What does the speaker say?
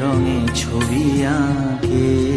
রঙে ছবি আঁকে।